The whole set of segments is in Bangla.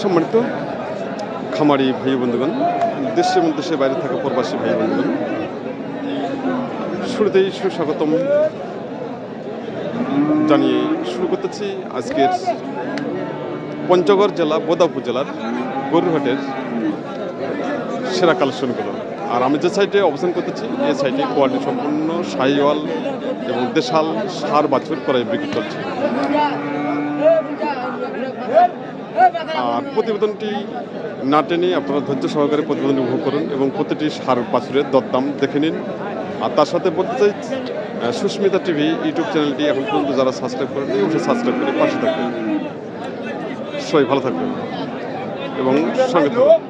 সম্মানিত খামারি ভাই বন্ধুগণ, দেশে এবং দেশের বাইরে থাকা প্রবাসী ভাই বন্ধুগণ, শুরুতেই সুস্বাগতম জানিয়ে শুরু করতেছি আজকের পঞ্চগড় জেলা বোদাপুর জেলার গরুরহাটের সেরা কালেকশনগুলো। আর আমি যে সাইটে অবস্থান করতেছি এই সাইটে কোয়ালিটি সম্পূর্ণ সাইওয়াল এবং দেশাল সার বাছুর করাই বিক্রি করছে। প্রতিবেদনটি না টেনে আপনারা ধৈর্য সহকারে প্রতিবেদন উপভোগ করুন এবং প্রতিটি সার বাছুরের দরদাম দেখে নিন। আর তার সাথে বলতে চাই সুস্মিতা টিভি ইউটিউব চ্যানেলটি এখন পর্যন্ত যারা সাবস্ক্রাইব করেন অবশ্যই সাবস্ক্রাইব করে পাশে থাকবেন। সবাই ভালো থাকবেন এবং সঙ্গে থাকবেন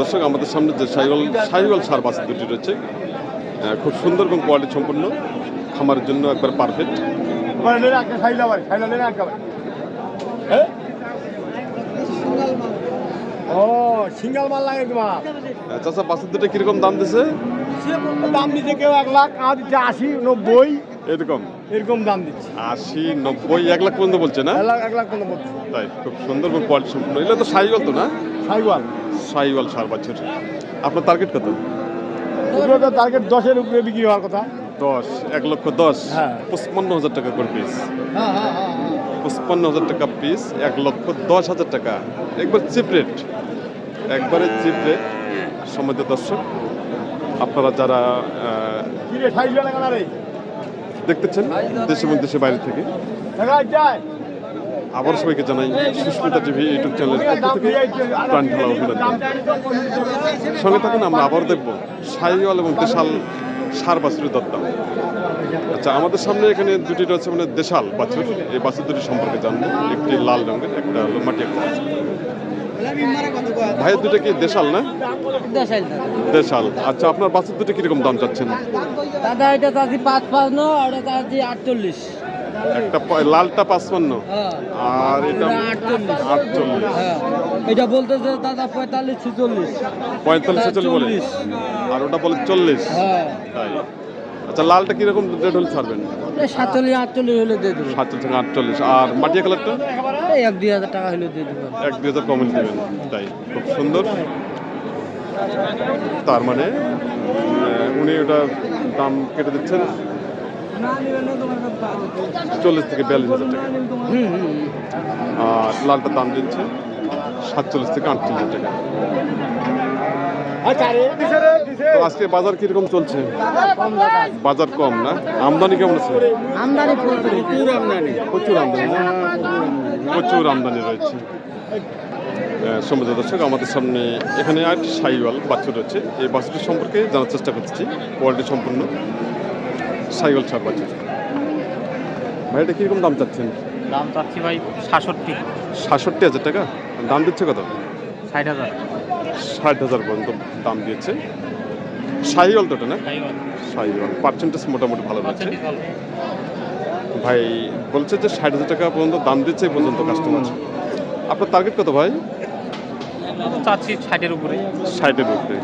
দর্শক, আমাদের সামনে যে সাইওয়াল সাইওয়াল সার বাস দুটি রয়েছে। খুব সুন্দর এবং কোয়ালিটি সম্পন্ন। খামারের জন্য একবার পারফেক্ট এবারে লেনে আঁকে খাইলা বাড়ি খাইলা লেনে আঁকা বাড়ি হ্যাঁ ও সিঙ্গেল মাল লাগে তোমার। চাষা বাসের দুটো কীরকম দাম দিছে? দাম দিচ্ছে কেউ এক লাখ আর দিচ্ছে আশি নব্বই। এরকম? এরকম দাম দিচ্ছে। আশি নব্বই এক লাখ পর্যন্ত বলছে না? এক লাখ এক লাখ কোনো বলছে। তাই খুব সুন্দর কোয়ালিটি সম্পূর্ণ। এগুলো তো সাইওয়াল তো না? সাইওয়াল। সাইওয়াল সার বাছুর আপনার টার্গেট কত? টার্গেট দশের উপরে বিক্রি হওয়ার কথা। দশ এক লক্ষ দশ। হ্যাঁ। পঁচপান্ন হাজার টাকা করে পিস হ্যাঁ হ্যাঁ হ্যাঁ। পঁচপান্ন হাজার টাকা পিস এক লক্ষ দশ হাজার টাকা। একবার চিপ রেট একবারে চিপ রেট সমাজের দর্শক, আপনারা যারা দেখতেছেন দেশ এবং দেশের বাইরে থেকে আবার সবাইকে জানাই সুস্মিতা টিভি ইউটিউব চ্যানেলের পক্ষ থেকে প্রাণ ঢালা অভিনন্দন। সঙ্গে থাকুন, আমরা আবার দেখব সাইওয়াল এবং দেশাল সার বাছুরের দত্ত। আচ্ছা আমাদের সামনে এখানে দুটি রয়েছে মানে দেশাল বাছুর। এই বাছুর দুটি সম্পর্কে জানব। একটি লাল রঙের একটা হলো মাটি ভাইয়ের দুটো কি দেশাল না? দেশাল আচ্ছা আপনার বাছুর দুটো কীরকম দাম চাচ্ছেন? দাদা এটা চাচ্ছি পাঁচ পাঁচ নয় আর এটা চাচ্ছি আটচল্লিশ। একটা লালটা পাঁচপান্ন। হ্যাঁ। আর এটা আটচল্লিশ। হ্যাঁ। এটা বলতেছে দাদা পঁয়তাল্লিশ ছিচল্লিশ। পঁয়তাল্লিশ ছেচল্লিশ বলে। আর ওটা বলে চল্লিশ। হ্যাঁ। তাই। আচ্ছা লালটা কীরকম রেট হলে ছাড়বেন? সাতচল্লিশ আটচল্লিশ হলে দিয়ে দেবো। সাতচল্লিশ থেকে আটচল্লিশ। আর মাটিয়া কালারটা? এক দুই হাজার টাকা হলে দিয়ে দেবো। এক দুই হাজার কমেন্ট দেবেন তাই খুব সুন্দর। তার মানে উনি ওটা দাম কেটে দিচ্ছেন। চল্লিশ থেকে বিয়াল্লিশ হাজার টাকা। আর লালটার দাম দিচ্ছে সাতচল্লিশ থেকে আটচল্লিশ টাকা। আচ্ছা তো আজকে বাজার কীরকম চলছে? বাজার কম না? আমদানি কেমন আছে? আমদানি প্রচুর প্রচুর আমদানি। প্রচুর আমদানি। প্রচুর আমদানি রয়েছে। সমুদ্র দর্শক আমাদের সামনে এখানে আর সাইওয়াল বাছুর রয়েছে। এই বাছুরটি সম্পর্কে জানার চেষ্টা করছি। কোয়ালিটি সম্পূর্ণ। সাইওয়াল ছাড় বাছুর ভাই এটা কীরকম দাম চাচ্ছেন? দাম চাচ্ছি ভাই সাতষট্টি। সাতষট্টি হাজার টাকা? দাম দিচ্ছে কত? ষাট হাজার। ষাট হাজার পর্যন্ত দাম দিয়েছে। তো এটা না। সাইওয়াল পার্সেন্টেজ মোটামুটি ভালো ভালো। ভাই বলছে যে ষাট হাজার টাকা পর্যন্ত দাম দিচ্ছে এই পর্যন্ত কাস্টমার আপনার টার্গেট কত ভাই? চাচ্ছি ষাটের উপরে। ষাটের উপরে।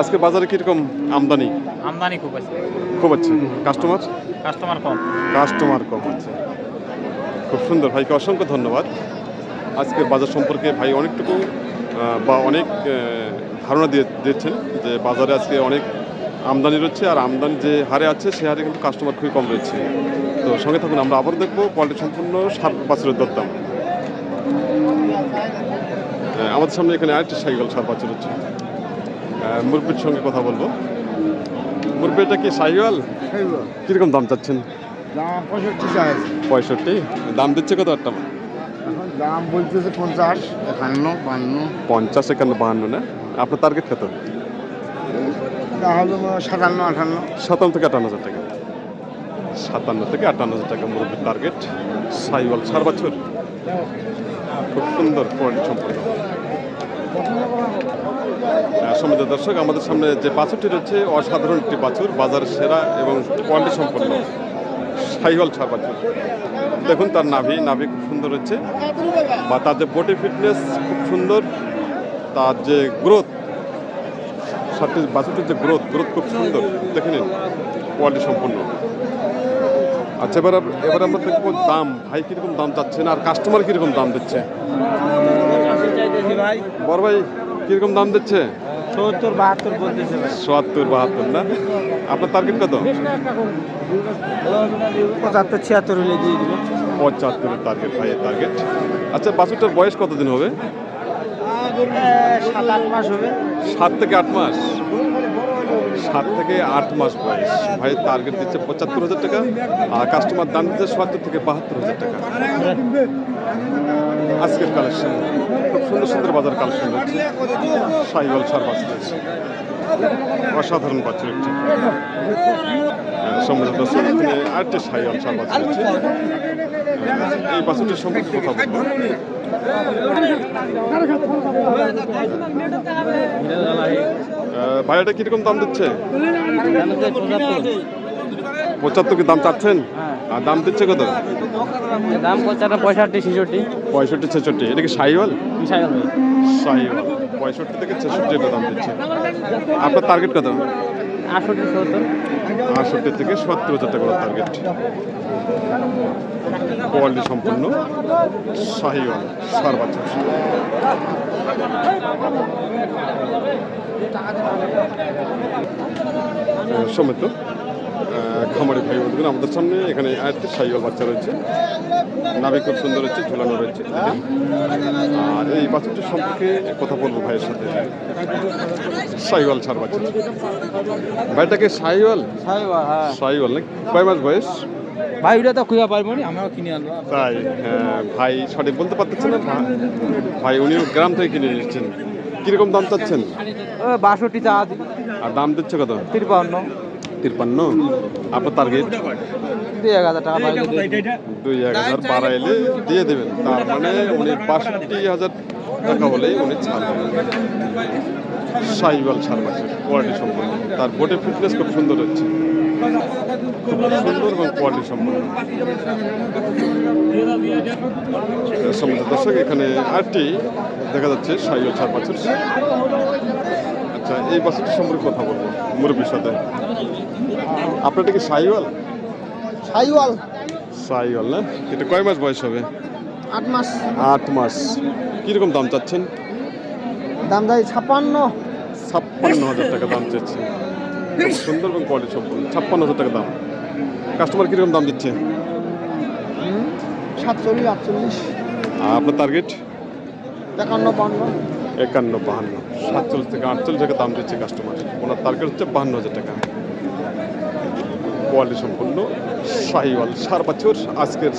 আজকে বাজারে কীরকম আমদানি? আমদানি খুব আছে। খুব আছে? কাস্টমার কাস্টমার কম। কাস্টমার কম আছে। খুব সুন্দর। ভাইকে অসংখ্য ধন্যবাদ। আজকের বাজার সম্পর্কে ভাই অনেকটুকু বা অনেক ধারণা দিয়ে দিয়েছেন যে বাজারে আজকে অনেক আমদানি রয়েছে আর আমদানি যে হারে আছে সে হারে কিন্তু কাস্টমার খুবই কম রয়েছে। তো সঙ্গে থাকুন আমরা আবার দেখব কোয়ালিটি সম্পূর্ণ সাত বছরের দরদাম। আমাদের সামনে এখানে আরেকটি সাইকেল সাত বছর হচ্ছে। মুরব্বীর সঙ্গে কথা বলব। মুরব্বী এটা কি সাইওয়াল? কীরকম দাম চাচ্ছেন? পঁয়ষট্টি দাম দিচ্ছে কত একটা দাম বলতেছে পঞ্চাশ একান্ন বান্ন। পঞ্চাশ একান্ন বাহান্ন না? আপনার টার্গেট কত? তাহলে সাতান্ন আটান্ন। সাতান্ন থেকে আটান্ন হাজার টাকা। সাতান্ন থেকে আটান্ন হাজার টাকা মুরব্বীর টার্গেট সাইওয়াল সার বছর। খুব সুন্দর কোয়ালিটি সম্পন্ন। সমিত দর্শক আমাদের সামনে যে বাছুরটি রয়েছে অসাধারণ একটি বাছুর বাজার সেরা এবং কোয়ালিটি সম্পন্ন সাইওয়াল সার বাছুর। দেখুন তার নাভি নাভি খুব সুন্দর হচ্ছে বা তার যে বডি ফিটনেস খুব সুন্দর তার যে গ্রোথ ষাটটির বাছুরটির যে গ্রোথ গ্রোথ খুব সুন্দর। দেখে নিন কোয়ালিটি সম্পূর্ণ আচ্ছা এবার এবার আমরা দেখব দাম। ভাই কীরকম দাম চাচ্ছেন আর কাস্টমার কীরকম দাম দিচ্ছে? বড় ভাই কীরকম দাম দিচ্ছে? সত্তর বাহাত্তর বলতেছে সত্তর বাহাত্তর না? আপনার টার্গেট কত? পঁচাত্তর ছিয়াত্তর হলে দিয়ে দিবে। পঁচাত্তরের টার্গেট ভাইয়ের টার্গেট আচ্ছা বাছুরটার বয়স কতদিন হবে? সাত আট মাস হবে। সাত থেকে আট মাস। সাত থেকে আট মাস বয়স ভাই টার্গেট দিচ্ছে পঁচাত্তর হাজার টাকা আর কাস্টমার দাম দিচ্ছে সত্তর থেকে বাহাত্তর হাজার টাকা আজকের কালেকশন খুব সুন্দর সুন্দর বাজার কালেকশন রয়েছে সাইওয়াল সার বাছুর রয়েছে অসাধারণ বাছুর একটি আরেকটি সাইওয়াল সার রয়েছে এই বাছুরটির সম্পর্কে কথা বলব আহ, ভাই এটা কীরকম দাম দিচ্ছে? পঁচাত্তর কি দাম চাচ্ছেন? আর দাম দিচ্ছে কত? দাম পঁচাত্তর পঁয়ষট্টি ছেষট্টি। পঁয়ষট্টি ছেষট্টি। এটা কি সাইওয়াল? সাইওয়াল পঁয়ষট্টি থেকে ছেষট্টি এটা দাম দিচ্ছে। আপনার টার্গেট কত? আটষট্টি সত্তর। আটষট্টি থেকে সত্তর হাজার টাকা টার্গেট কোয়ালিটি সম্পূর্ণ সাহিওয়াল সার বাচ্চা। সমেত খামারি ভাই বন্ধুগণ আমাদের সামনে এখানে আরেকটি সাইওয়াল বাচ্চা রয়েছে। নাভি খুব সুন্দর হচ্ছে ঝুলানো রয়েছে আর এই বাচ্চাটির সম্পর্কে কথা বলব ভাইয়ের সাথে। সাইওয়াল সার বাচ্চা। ভাইটাকে সাইওয়াল? হ্যাঁ। সাইওয়াল নাকি? কয় মাস বয়স? ভাই ওটা তো খুঁজে পারব না আমরাও কিনে আনব। তাই হ্যাঁ ভাই সঠিক বলতে পারতেছেন না ভাই। উনি গ্রাম থেকে কিনে নিচ্ছেন কীরকম দাম চাচ্ছেন? বাষট্টি চা আর দাম দিচ্ছে কত? তিরপান্ন। তিরপান্ন? আপনার টার্গেট দুই এক হাজার টাকা দুই এক হাজার বাড়াইলে দিয়ে দেবেন। তার মানে উনি বাষট্টি হাজার টাকা হলেই উনি ছাড় সাইবাল ছাড় পাচ্ছে কোয়ালিটি সম্পন্ন। তার বোটে ফিটনেস খুব সুন্দর হচ্ছে। খুব সুন্দর এবং কোয়ালিটি সম্পন্ন। সম্মানিত দর্শক এখানে আটটি দেখা যাচ্ছে সাইবাল ছাড় পাচ্ছে আচ্ছা এই বাছুরটি সম্পর্কে কথা বলব মুরব্বীর সাথে। আপনারটা কি সাইওয়াল? সাইওয়াল। সাইওয়াল না? এটা কয় মাস বয়স হবে? আট মাস। আট মাস। কীরকম দাম চাচ্ছেন? দাম দেয় ছাপ্পান্ন। ছাপ্পান্ন হাজার টাকা দাম চাচ্ছে। খুব সুন্দর এবং কোয়ালিটি সম্পূর্ণ ছাপ্পান্ন হাজার টাকা দাম। কাস্টমার কীরকম দাম দিচ্ছে? সাতচল্লিশ আটচল্লিশ। আপনার টার্গেট একান্ন বান্ন। একান্ন বাহান্ন। সাতচল্লিশ থেকে আটচল্লিশ টাকা দাম দিচ্ছে কাস্টমার ওনার টার্গেট হচ্ছে বাহান্ন হাজার টাকা। কোয়ালিটি সম্পূর্ণ শাহিওয়াল সার বছর আজকের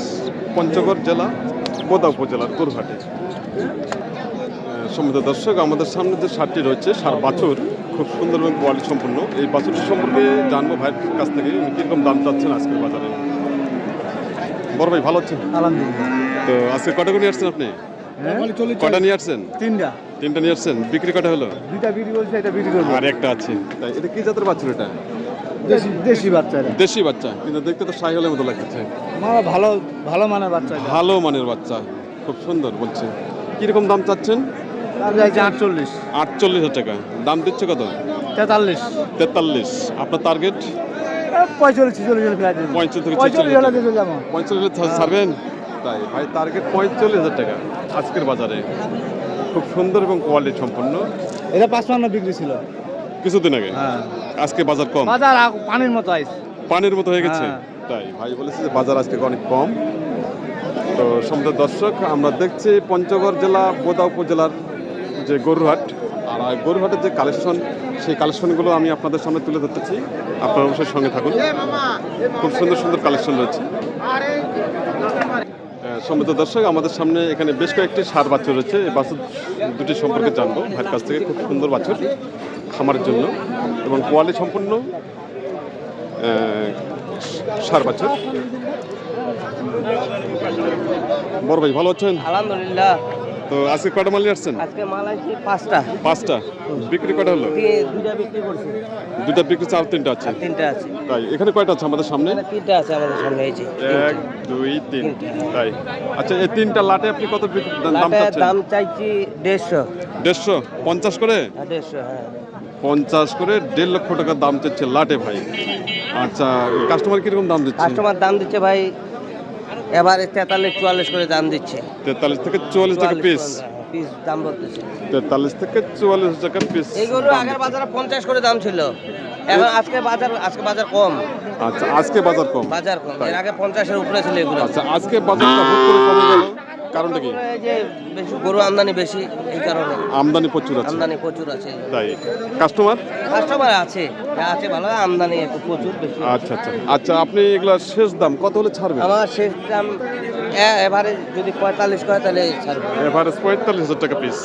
পঞ্চগড় জেলা বোদা উপজেলার গোরঘাটে সম্মিত দর্শক আমাদের সামনে যে সারটি রয়েছে সার বাছুর খুব সুন্দর এবং কোয়ালিটি সম্পূর্ণ এই বাছুর সম্পর্কে জানব ভাইয়ের কাছ থেকে কীরকম দাম চাচ্ছেন আজকের বাজারে। বড় ভাই ভালো আছেন? আলহামদুলিল্লাহ। তো আজকে কটা করে আসছেন আপনি? কটা নিয়ে আসছেন? তিনটা। তিনটা নিয়ে আসছেন। বিক্রি কটা হলো? দুইটা বিক্রি করছে এটা বিক্রি করব। আর একটা আছে। তাই এটা কি জাতের বাছুর এটা? দেশি দেশি বাচ্চা দেশি বাচ্চা। কিন্তু দেখতে তো সাইহলের মতো লাগছে। ভালো ভালো মানের বাচ্চা ভালো মানের বাচ্চা। খুব সুন্দর বলছে। কীরকম দাম চাচ্ছেন? আটচল্লিশ। আটচল্লিশ হাজার টাকা। দাম দিচ্ছে কত? তেতাল্লিশ। তেতাল্লিশ। আপনার টার্গেট পঁয়তাল্লিশ ছিচল্লিশ হলে ফেরা দেবে পঁয়ত্রিশ থেকে পঁয়তাল্লিশ হলে দিয়ে যাব পঁয়তাল্লিশ ছাড়বেন? তাই ভাই টার্গেট পঁয়তাল্লিশ হাজার টাকা আজকের বাজারে। খুব সুন্দর এবং কোয়ালিটি সম্পন্ন। এটা পাঁচপান্ন বিক্রি ছিল। কিছুদিন আগে। হ্যাঁ। আজকে বাজার কম। বাজার পানির মতো আইস। পানির মতো হয়ে গেছে। হ্যাঁ। তাই ভাই বলেছে যে বাজার আজকে অনেক কম। তো সমুদ্র দর্শক আমরা দেখছি পঞ্চগড় জেলা বোদা উপজেলার যে গরুহাট আর গরুহাটের যে কালেকশন সেই কালেকশনগুলো আমি আপনাদের সামনে তুলে ধরতেছি। আপনারা অবশ্যই সঙ্গে থাকুন। খুব সুন্দর সুন্দর কালেকশন রয়েছে। সমৃদ্ধ দর্শক আমাদের সামনে এখানে বেশ কয়েকটি সার বাছুর রয়েছে। এই বাছুর দুটি সম্পর্কে জানব। ভাইয়ের কাছ থেকে খুব সুন্দর বাছুর খামারের জন্য এবং কোয়ালি সম্পূর্ণ সার বাছুর। বড় ভাই ভালো আছেন? আলহামদুলিল্লাহ। তো আজকে কটা মাল নিয়ে আসছেন? আজকে মাল আছে পাঁচটা। পাঁচটা। বিক্রি কটা হলো? দুইটা বিক্রি করছি। দুটা বিক্রি চার তিনটা আছে? তিনটা আছে। তাই এখানে কয়টা আছে আমাদের সামনে? তিনটা আছে আমাদের সামনে এই যে এক দুই তিন। তাই। আচ্ছা এই তিনটা লাটে আপনি কত দাম চাচ্ছেন? দাম চাইছি দেড়শো। দেড়শো? পঞ্চাশ করে? হ্যাঁ দেড়শো হ্যাঁ। পঞ্চাশ করে দেড় লক্ষ টাকা দাম চাচ্ছে লাটে ভাই। আচ্ছা কাস্টমার কীরকম দাম দিচ্ছে? কাস্টমার দাম দিচ্ছে ভাই এবারে তেতাল্লিশ চুয়াল্লিশ করে দাম দিচ্ছে। তেতাল্লিশ থেকে চুয়াল্লিশ টাকা পিস পিস দাম বলতেছে। তেতাল্লিশ থেকে চুয়াল্লিশ টাকা পিস এইগুলো আগের বাজারে পঞ্চাশ করে দাম ছিল। এখন আজকে বাজার আজকে বাজার কম। আচ্ছা আজকে বাজার কম। বাজার কম। এর আগে পঞ্চাশের উপরে ছিল এগুলো। আচ্ছা আজকে বাজারটা হুট করে কমে গেল। কারণটা কি? যে বেশি গরু আমদানি বেশি এই কারণে। আমদানি প্রচুর আছে। আমদানি প্রচুর আছে। তাই। কাস্টমার কাস্টমার আছে যা আছে ভালো আমদানি একটু প্রচুর বেশি। আচ্ছা আচ্ছা। আচ্ছা আপনি এগুলা শেষ দাম কত হলে ছাড়বেন? আমার শেষ দাম এ- এবারে যদি পঁয়তাল্লিশ করে তাহলে ছাড়বো। এভারেজ পঁয়তাল্লিশ হাজার টাকা পিস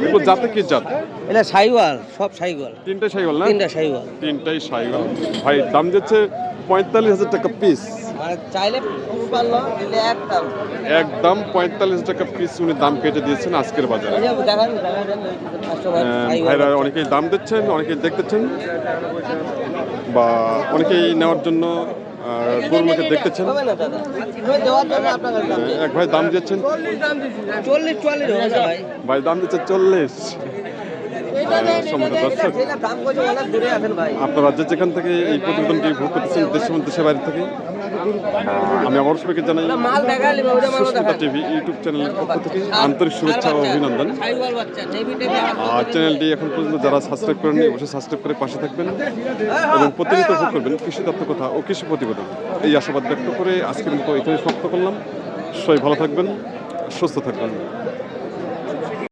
এগুলো জাতে কি জাত? এটা সাইওয়াল সব সাইওয়াল। তিনটাই সাইকেল না? তিনটা সাইওয়াল। তিনটাই সাইকেল ভাই দাম যাচ্ছে পঁয়তাল্লিশ হাজার টাকা পিস মানে চাইলে পারল দিলে এক একদম পঁয়তাল্লিশ টাকা পিস উনি দাম কেটে দিয়েছেন আজকের বাজারে। এই যে দেখান দেখান কাস্টমার আহ, সাইওয়াল ভাইরা অনেকেই দাম দিচ্ছেন অনেকেই দেখতেছেন। বা অনেকেই নেওয়ার জন্য গরুগুলোকে দেখতেছেন। এক ভাই দাম দিচ্ছেন ভাই। দাম দিচ্ছে চল্লিশ। ভাই। আপনারা যে যেখান থেকে এই প্রতিবেদনটি ভোগ করতেছেন দেশ এবং দেশের বাইরে থেকে আমি আমার সবাইকে জানাই সুস্মিতা টিভি ইউটিউব চ্যানেলের পক্ষ থেকে আন্তরিক শুভেচ্ছা ও অভিনন্দন। আর চ্যানেলটি এখন পর্যন্ত যারা সাবস্ক্রাইব করেননি অবশ্যই সাবস্ক্রাইব করে পাশে থাকবেন এবং প্রতিনিয়ত ভোগ করবেন কৃষি তত্ত্ব কথা ও কৃষি প্রতিবেদন। এই আশাবাদ ব্যক্ত করে আজকের মতো এখানে সমাপ্ত করলাম। সবাই ভালো থাকবেন সুস্থ থাকবেন।